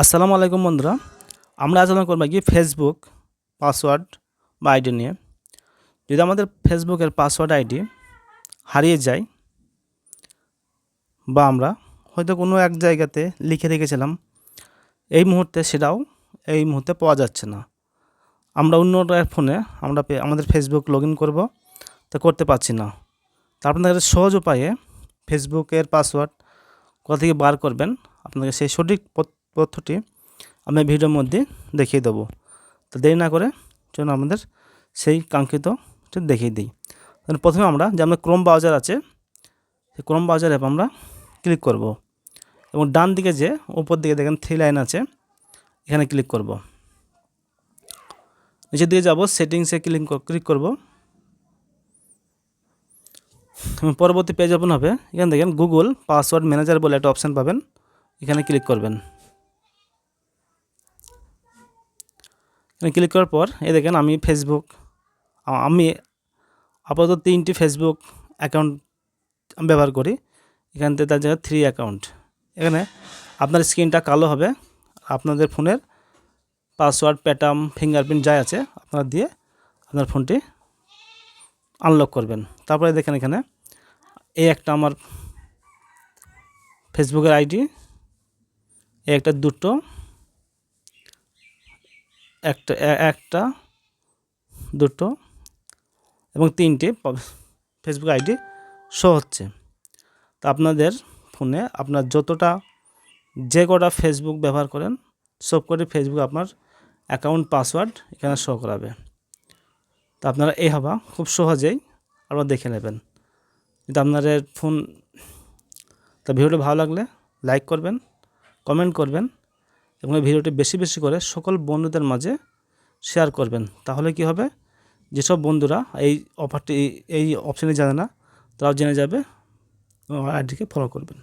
আসসালামু আলাইকুম বন্ধুরা। আমরা আলোচনা করব কি ফেসবুক পাসওয়ার্ড বা আইডি নিয়ে। যদি আমাদের ফেসবুকের পাসওয়ার্ড আইডি হারিয়ে যায় বা আমরা হয়তো কোনো এক জায়গাতে লিখে রেখেছিলাম, এই মুহূর্তে সেটাও এই মুহূর্তে পাওয়া যাচ্ছে না। আমরা অন্য ফোনে আমরা আমাদের ফেসবুক লগ ইন করব, তা করতে পারছি না। তা আপনাদের সহজ উপায়ে ফেসবুকের পাসওয়ার্ড কোথা থেকে বার করবেন আপনাকে সেই সঠিক তথ্যটি আমি ভিডিওর মধ্যে দেখিয়ে দেবো। তো দেরি না করে চলুন আমাদের সেই কাঙ্ক্ষিত দেখিয়ে দিই। তাহলে প্রথমে আমরা যে আমাদের ক্রোম ব্রাউজার আছে, সেই ক্রোম ব্রাউজার অ্যাপ আমরা ক্লিক করব এবং ডান দিকে যে উপর দিকে দেখেন থ্রি লাইন আছে, এখানে ক্লিক করব। নিচের দিকে যাব সেটিংসে ক্লিক ক্লিক করব। পরবর্তী পেজ ওপেন হবে, এখানে দেখেন গুগল পাসওয়ার্ড ম্যানেজার বলে একটা অপশান পাবেন, এখানে ক্লিক করবেন। এখানে ক্লিক করার পর, এই দেখেন আমি ফেসবুক আমি আপাতত তিনটি ফেসবুক অ্যাকাউন্ট আমি ব্যবহার করি। এখান থেকে তার জায়গায় থ্রি অ্যাকাউন্ট এখানে আপনার স্ক্রিনটা কালো হবে আপনাদের ফোনের পাসওয়ার্ড প্যাটার্ন ফিঙ্গারপ্রিন্ট যাই আছে, আপনারা দিয়ে আপনার ফোনটি আনলক করবেন। তারপরে দেখেন এখানে, এই একটা আমার ফেসবুকের আইডি এই একটা দুটো একটা একটা, দুটো এবং তিনটে ফেসবুক আইডি শো হচ্ছে। তা আপনাদের ফোনে আপনার যতটা যে কটা ফেসবুক ব্যবহার করেন, সব কটি ফেসবুক আপনার অ্যাকাউন্ট পাসওয়ার্ড এখানে শো করাবে। তা আপনারা এই হবা, খুব সহজেই আপনারা দেখে নেবেন। যদি আপনাদের ফোন, তা ভিডিওটা ভালো লাগলে লাইক করবেন কমেন্ট করবেন। এবং এই ভিডিওটি বেশি বেশি করে সকল বন্ধুদের মাঝে শেয়ার করবেন। তাহলে কি হবে? যেসব বন্ধুরা এই অফারটি এই অপশানে জানে না, তারাও জেনে যাবে এবং আইডিকে ফলো করবেন।